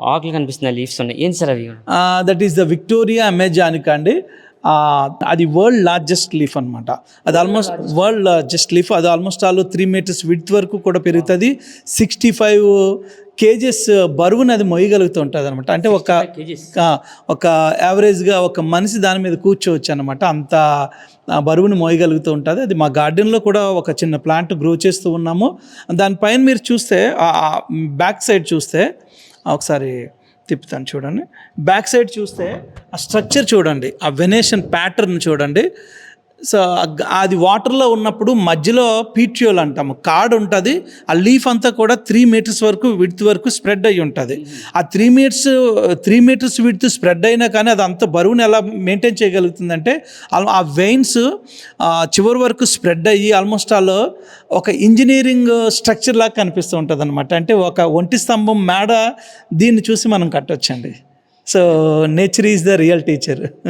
ఆకులు కనిపిస్తున్నాయి లీవ్స్ ఉన్నాయి. ఏంటి సార్ అవి? That is the Victoria amazonica అండి అది వరల్డ్ లార్జెస్ట్ లీఫ్ అనమాట అది ఆల్మోస్ట్ వరల్డ్ లార్జెస్ట్ లీఫ్ అది almost all three meters width వరకు కూడా పెరుగుతుంది. సిక్స్టీ ఫైవ్ కేజెస్ బరువుని అది మొయ్యగలుగుతూ ఉంటుంది అనమాట అంటే ఒక ఒక యావరేజ్గా ఒక మనిషి దాని మీద కూర్చోవచ్చు అనమాట అంత బరువుని మోయగలుగుతూ ఉంటుంది. అది మా గార్డెన్లో కూడా ఒక చిన్న ప్లాంట్ గ్రో చేస్తూ ఉన్నాము. దానిపైన మీరు చూస్తే బ్యాక్ సైడ్ చూస్తే ఒకసారి తిప్పుతాను చూడండి. బ్యాక్ సైడ్ చూస్తే ఆ స్ట్రక్చర్ చూడండి. ఆ వెనేషన్ ప్యాటర్న్ చూడండి. సో అది వాటర్లో ఉన్నప్పుడు మధ్యలో పీట్యూల్ అంటాము. కార్డ్ ఉంటుంది ఆ లీఫ్ అంతా కూడా త్రీ మీటర్స్ వరకు విడ్త్ వరకు స్ప్రెడ్ అయ్యి ఉంటుంది. ఆ three meters three meters width spread అయినా కానీ అది అంత బరువుని ఎలా మెయింటైన్ చేయగలుగుతుందంటే ఆ వెయిన్స్ చివరి వరకు స్ప్రెడ్ అయ్యి ఆల్మోస్ట్ ఆల్ ఒక ఇంజనీరింగ్ స్ట్రక్చర్ లాగా కనిపిస్తూ ఉంటుంది అనమాట అంటే ఒక ఒంటి స్తంభం మేడ దీన్ని చూసి మనం కట్టొచ్చండి. So nature is the real teacher.